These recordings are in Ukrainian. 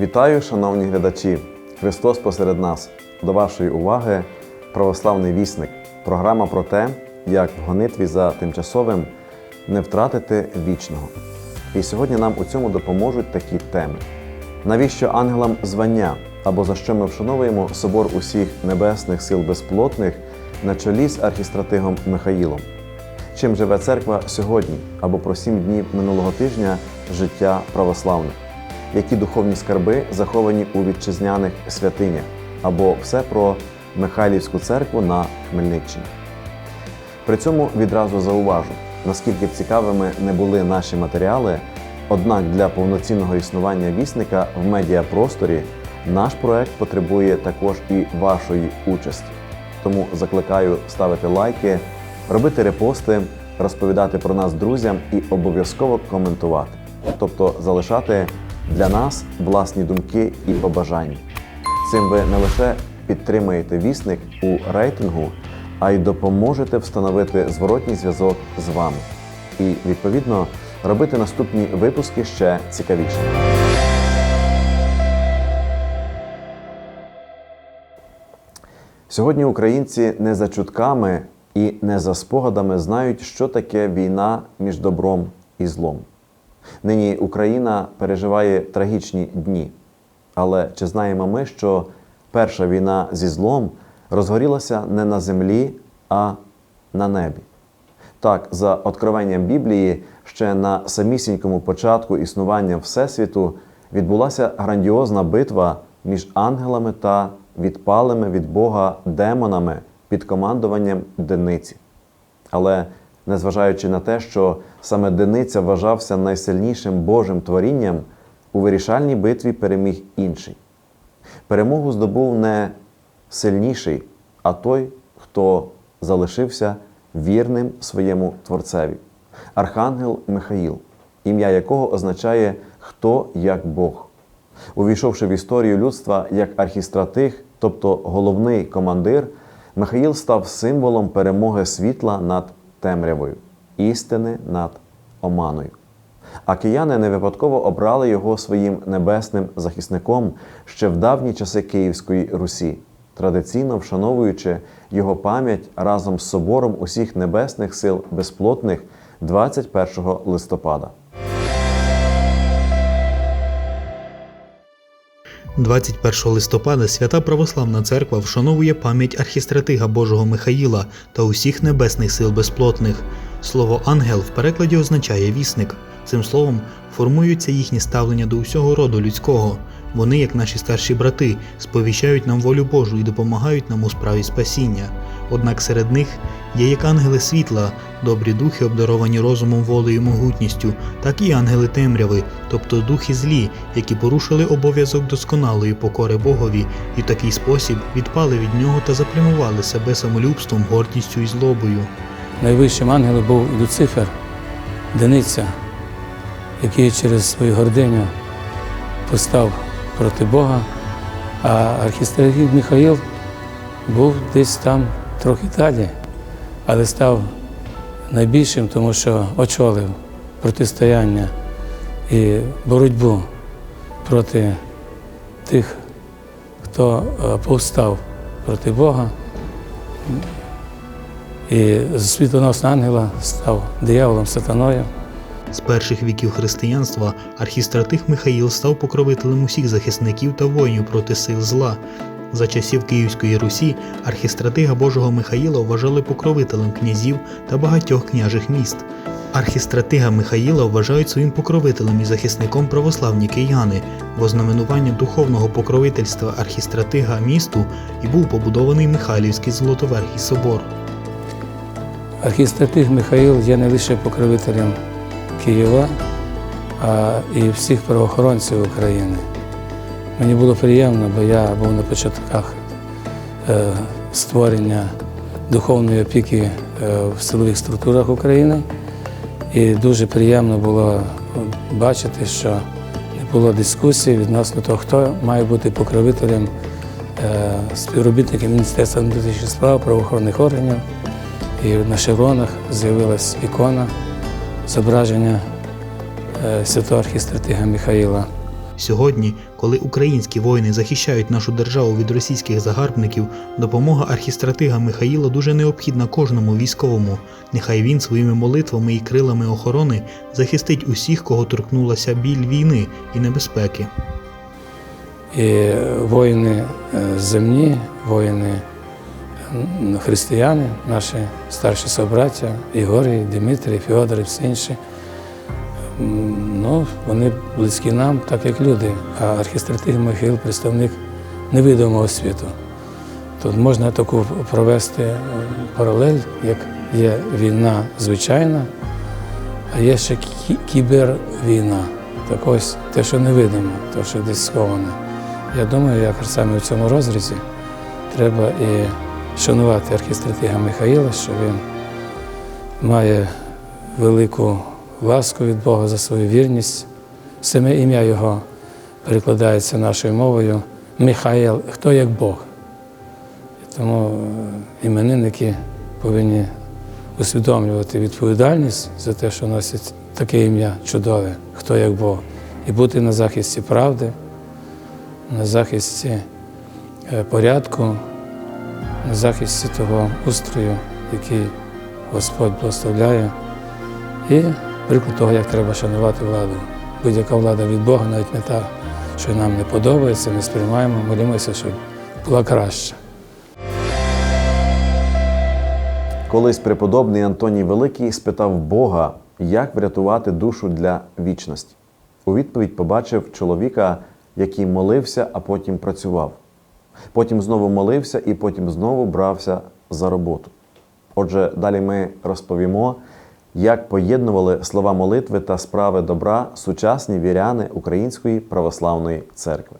Вітаю, шановні глядачі! Христос посеред нас. До вашої уваги православний вісник. Програма про те, як в гонитві за тимчасовим не втратити вічного. І сьогодні нам у цьому допоможуть такі теми: навіщо ангелам звання, або за що ми вшановуємо собор усіх небесних сил безплотних на чолі з архістратигом Михаїлом? Чим живе церква сьогодні або про сім днів минулого тижня життя православних? Які духовні скарби заховані у вітчизняних святинях, або все про Михайлівську церкву на Хмельниччині. При цьому відразу зауважу, наскільки б цікавими не були наші матеріали, однак для повноцінного існування вісника в медіапросторі наш проект потребує також і вашої участі. Тому закликаю ставити лайки, робити репости, розповідати про нас друзям і обов'язково коментувати, тобто залишати для нас власні думки і побажання. Цим ви не лише підтримаєте вісник у рейтингу, а й допоможете встановити зворотній зв'язок з вами і, відповідно, робити наступні випуски ще цікавішими. Сьогодні українці не за чутками і не за спогадами знають, що таке війна між добром і злом. Нині Україна переживає трагічні дні. Але чи знаємо ми, що перша війна зі злом розгорілася не на землі, а на небі? Так, за откровенням Біблії, ще на самісінькому початку існування Всесвіту відбулася грандіозна битва між ангелами та відпалими від Бога демонами під командуванням Дениці. Але незважаючи на те, що саме Дениця вважався найсильнішим Божим творінням, у вирішальній битві переміг інший. Перемогу здобув не сильніший, а той, хто залишився вірним своєму Творцеві, Архангел Михаїл, ім'я якого означає хто як Бог. Увійшовши в історію людства як архістратиг, тобто головний командир, Михаїл став символом перемоги світла над темрявою, істини над оманою. А кияни не випадково обрали його своїм небесним захисником ще в давні часи Київської Русі, традиційно вшановуючи його пам'ять разом з собором усіх небесних сил безплотних 21 листопада. 21 листопада Свята Православна Церква вшановує пам'ять архістратига Божого Михаїла та усіх небесних сил безплотних. Слово ангел в перекладі означає вісник. Цим словом формуються їхні ставлення до усього роду людського. Вони, як наші старші брати, сповіщають нам волю Божу і допомагають нам у справі спасіння. Однак серед них є як ангели світла, добрі духи, обдаровані розумом, волею і могутністю, так і ангели темряви, тобто духи злі, які порушили обов'язок досконалої покори Богові і в такий спосіб відпали від нього та заплямували себе самолюбством, гордістю і злобою. Найвищим ангелом був Люцифер, Дениця, який через свою гординю постав проти Бога, а архістратиг Михаїл був десь там трохи далі, але став найбільшим, тому що очолив протистояння і боротьбу проти тих, хто е, повстав проти Бога. І з світоносного ангела став дияволом сатаною. З перших віків християнства архістратиг Михаїл став покровителем усіх захисників та воїнів проти сил зла. За часів Київської Русі архістратига Божого Михаїла вважали покровителем князів та багатьох княжих міст. Архістратига Михаїла вважають своїм покровителем і захисником православні кияни, бо знаменування духовного покровительства архістратига місту і був побудований Михайлівський Золотоверхий собор. Архістратиг Михаїл є не лише покровителем Києва, а і всіх правоохоронців України. Мені було приємно, бо я був на початках е, створення духовної опіки е, в силових структурах України. І дуже приємно було бачити, що не було дискусії відносно того, хто має бути покровителем е, співробітників Міністерства внутрішніх справ, правоохоронних органів. І на шевронах з'явилась ікона зображення святого архістратига Михаїла. Сьогодні, коли українські воїни захищають нашу державу від російських загарбників, допомога архістратига Михаїла дуже необхідна кожному військовому. Нехай він своїми молитвами і крилами охорони захистить усіх, кого торкнулася біль війни і небезпеки. І воїни е, земні, воїни християни, наші старші собраття, Ігорій, Дмитрій, Феодор і всі інші. Ну, вони близькі нам, так як люди. А архістратиг Михаїл представник невидимого світу. Тут можна таку провести е, паралель, як є війна звичайна, а є ще кібервійна. Так ось те, що невидимо, те, що десь сховане. Я думаю, як саме в цьому розрізі треба і шанувати архістратига Михаїла, що він має велику ласку від Бога за свою вірність. Саме ім'я його перекладається нашою мовою Михаїл, хто як Бог. Тому е, іменинники повинні усвідомлювати відповідальність за те, що носять таке ім'я чудове, хто як Бог, і бути на захисті правди, на захисті е, порядку, на захисті того устрою, який Господь благословляє, і приклад того, як треба шанувати владу. Будь-яка влада від Бога, навіть не та, що нам не подобається, не сприймаємо, молімося, щоб була краща. Колись преподобний Антоній Великий спитав Бога, як врятувати душу для вічності. У відповідь побачив чоловіка, який молився, а потім працював. Потім знову молився і потім знову брався за роботу. Отже, далі ми розповімо, як поєднували слова молитви та справи добра сучасні віряни Української православної церкви.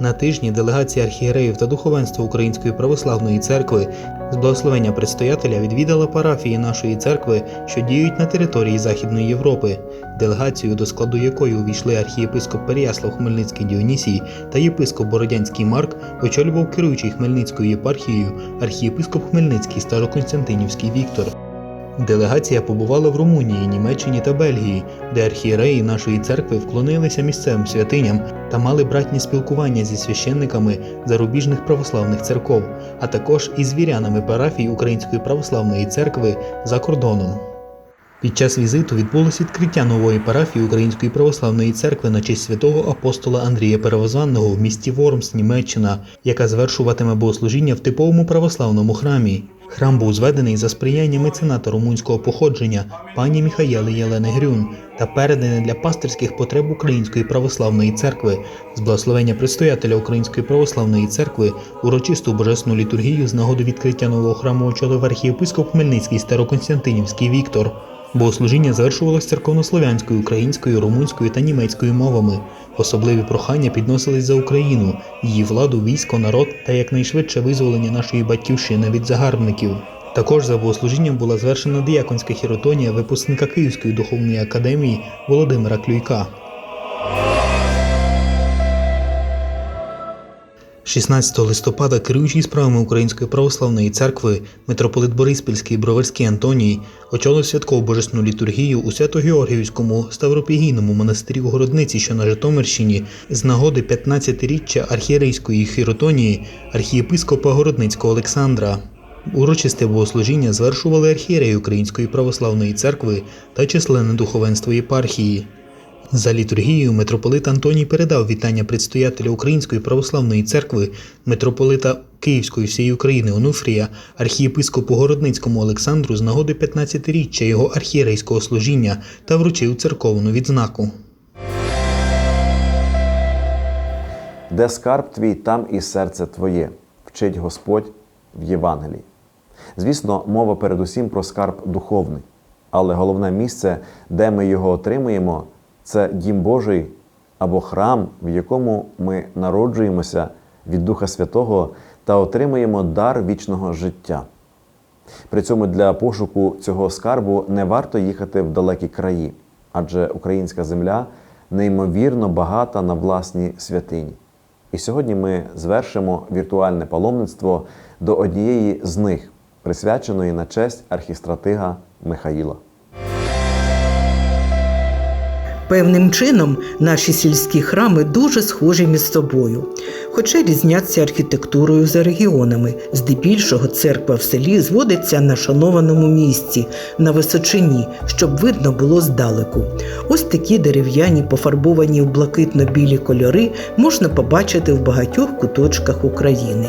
На тижні делегація архієреїв та духовенства Української православної церкви з благословення предстоятеля відвідала парафії нашої церкви, що діють на території Західної Європи. Делегацію, до складу якої увійшли архієпископ Переяслав Хмельницький Діонісій та єпископ Бородянський Марк, очолював керуючий Хмельницькою єпархією архієпископ Хмельницький Староконстантинівський Віктор. Делегація побувала в Румунії, Німеччині та Бельгії, де архієреї нашої церкви вклонилися місцевим святиням та мали братні спілкування зі священниками зарубіжних православних церков, а також із вірянами парафій Української православної церкви за кордоном. Під час візиту відбулось відкриття нової парафії Української православної церкви на честь святого апостола Андрія Перевозванного в місті Вормс, Німеччина, яка звершуватиме богослужіння в типовому православному храмі. Храм був зведений за сприяння мецената румунського походження пані Міхаєли Єлени Грюн та переданий для пастирських потреб Української православної церкви з благословення предстоятеля Української православної церкви урочисту божественну літургію з нагоди відкриття нового храму очолив архієпископ Хмельницький Староконстантинівський Віктор. Богослужіння завершувалось церковнослов'янською, українською, румунською та німецькою мовами. Особливі прохання підносились за Україну, її владу, військо, народ та якнайшвидше визволення нашої батьківщини від загарбників. Також за богослужінням була звершена діяконська хіротонія випускника Київської духовної академії Володимира Клюйка. 16 листопада керуючий справами Української православної церкви митрополит Бориспільський Броварський Антоній очолив святкову божественну літургію у Свято-Георгіївському Ставропігійному монастирі в Городниці, що на Житомирщині, з нагоди 15-річчя архієрейської хіротонії архієпископа Городницького Олександра. Урочисте богослужіння звершували архієреї Української православної церкви та численне духовенство єпархії. За літургією митрополит Антоній передав вітання предстоятеля Української православної церкви, митрополита Київської всієї України Онуфрія, архієпископу Городницькому Олександру з нагоди 15-річчя його архієрейського служіння та вручив церковну відзнаку. Де скарб твій, там і серце твоє, вчить Господь в Євангелії. Звісно, мова передусім про скарб духовний, але головне місце, де ми його отримуємо, це дім Божий або храм, в якому ми народжуємося від Духа Святого та отримуємо дар вічного життя. При цьому для пошуку цього скарбу не варто їхати в далекі краї, адже українська земля неймовірно багата на власні святині. І сьогодні ми звершимо віртуальне паломництво до однієї з них, присвяченої на честь архістратига Михаїла. Певним чином наші сільські храми дуже схожі між собою, хоча різняться архітектурою за регіонами. Здебільшого церква в селі зводиться на шанованому місці, на височині, щоб видно було здалеку. Ось такі дерев'яні, пофарбовані в блакитно-білі кольори, можна побачити в багатьох куточках України.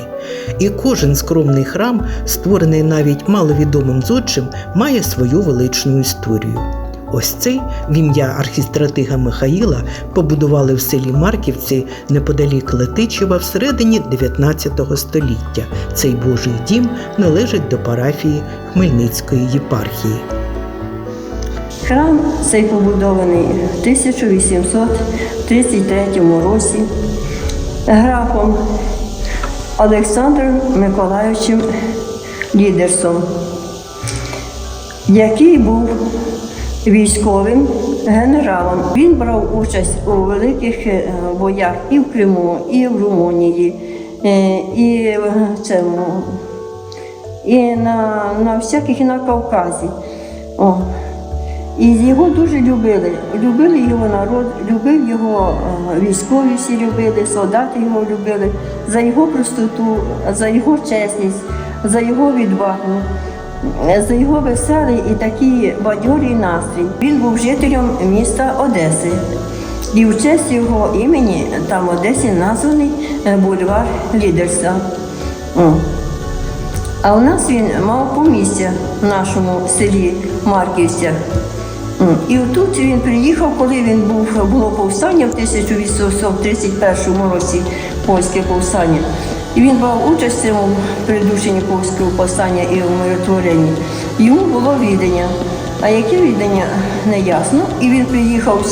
І кожен скромний храм, створений навіть маловідомим зодчим, має свою величну історію. Ось цей в ім'я архістратига Михаїла побудували в селі Марківці неподалік Летичева всередині 19 століття. Цей Божий дім належить до парафії Хмельницької єпархії. Храм цей побудований в 1833 році графом Олександром Миколайовичем Лідерсом, який був військовим генералом. Він брав участь у великих е, боях і в Криму, і в Румунії, е, і в і на, на всяких на Кавказі. О. І його дуже любили. Любили його народ, любив його е, військові всі любили, солдати його любили за його простоту, за його чесність, за його відвагу, за його веселий і такий бадьорий настрій. Він був жителем міста Одеси. І в честь його імені там в Одесі названий е, бульвар Лідерса. А у нас він мав помістя в нашому селі Марківцях. М. І тут він приїхав, коли він був, було повстання в 1831 році, польське повстання. І він брав участь цьому придушенні польського повстання і в миротворенні. Йому було відання. А яке не ясно. І він приїхав в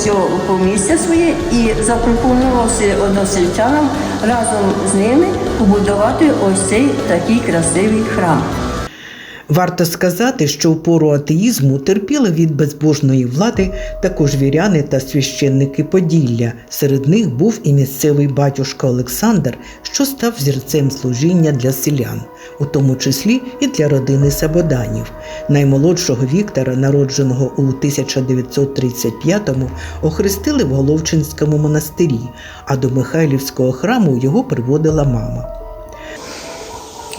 помістя своє і запропонувався односельчанам разом з ними побудувати ось цей такий красивий храм. Варто сказати, що у пору атеїзму терпіли від безбожної влади також віряни та священники Поділля. Серед них був і місцевий батюшка Олександр, що став зірцем служіння для селян, у тому числі і для родини Сабоданів. Наймолодшого Віктора, народженого у 1935-му, охрестили в Головчинському монастирі, а до Михайлівського храму його приводила мама.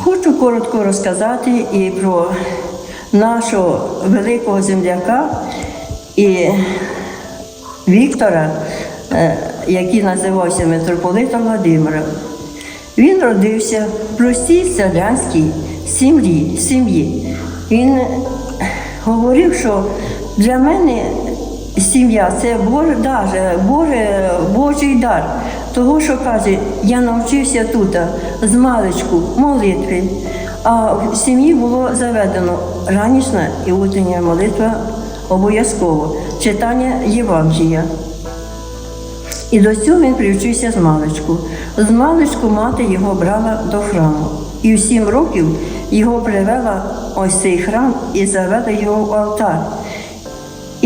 Хочу коротко розказати і про нашого великого земляка і Віктора, е, який називався митрополитом Владимиром. Він родився в простій селянській сім'ї. сім'ї. Він говорив, що для мене сім'я це Боже дар, Боже, Божий дар. Того, що каже, я навчився тут з маличку молитви, а в сім'ї було заведено ранішня і утрення молитва обов'язково, читання Євангелія. І до цього він привчився з маличку. З маличку мати його брала до храму. І в сім років його привела ось цей храм і завела його в алтар.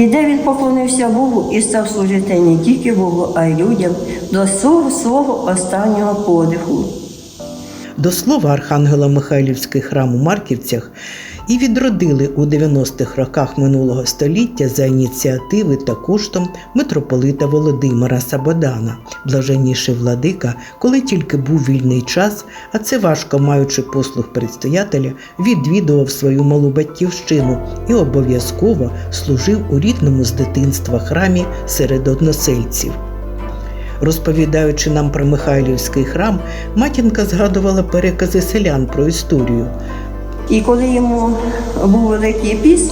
І де він поклонився Богу і став служити не тільки Богу, а й людям до свого останнього подиху. До слова, Архангела Михайлівський храм у Марківцях і відродили у 90-х роках минулого століття за ініціативи та коштом митрополита Володимира Сабодана, блаженніший владика, коли тільки був вільний час, а це важко маючи послуг предстоятеля, відвідував свою малу батьківщину і обов'язково служив у рідному з дитинства храмі серед односельців. Розповідаючи нам про Михайлівський храм, матінка згадувала перекази селян про історію. І коли йому був великий піс,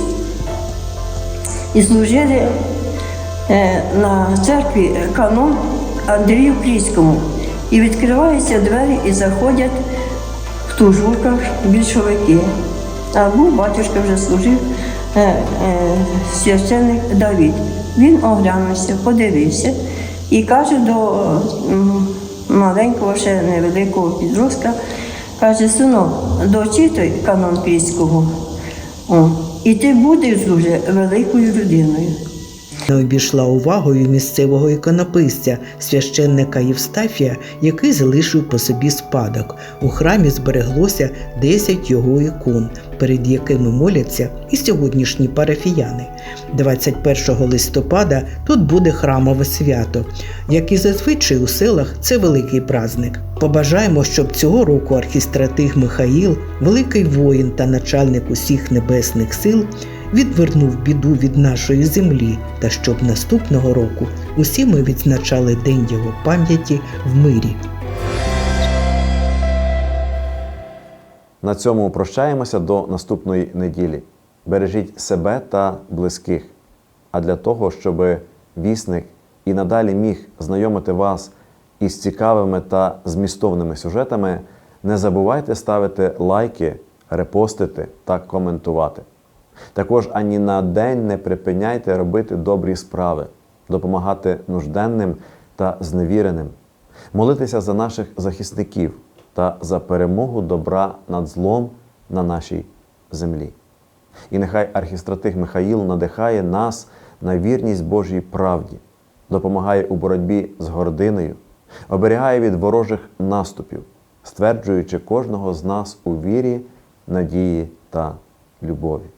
і служили е, на церкві канон Андрію Крійському. І відкриваються двері і заходять в тужурках більшовики. А був батюшка вже служив е, е, священник Давід. Він оглянувся, подивився і каже до маленького, ще невеликого підростка, каже, синок, дочитуй канон Крійського. О, і ти будеш дуже великою людиною. Не обійшла увагою місцевого іконописця, священника Євстафія, який залишив по собі спадок. У храмі збереглося 10 його ікон, перед якими моляться і сьогоднішні парафіяни. 21 листопада тут буде храмове свято. Як і зазвичай у селах, це великий праздник. Побажаємо, щоб цього року архістратиг Михаїл, великий воїн та начальник усіх небесних сил, відвернув біду від нашої землі, та щоб наступного року усі ми відзначали День його пам'яті в мирі. На цьому прощаємося до наступної неділі. Бережіть себе та близьких. А для того, щоб вісник і надалі міг знайомити вас із цікавими та змістовними сюжетами, не забувайте ставити лайки, репостити та коментувати. Також ані на день не припиняйте робити добрі справи, допомагати нужденним та зневіреним, молитися за наших захисників та за перемогу добра над злом на нашій землі. І нехай архістратиг Михаїл надихає нас на вірність Божій правді, допомагає у боротьбі з гординою, оберігає від ворожих наступів, стверджуючи кожного з нас у вірі, надії та любові.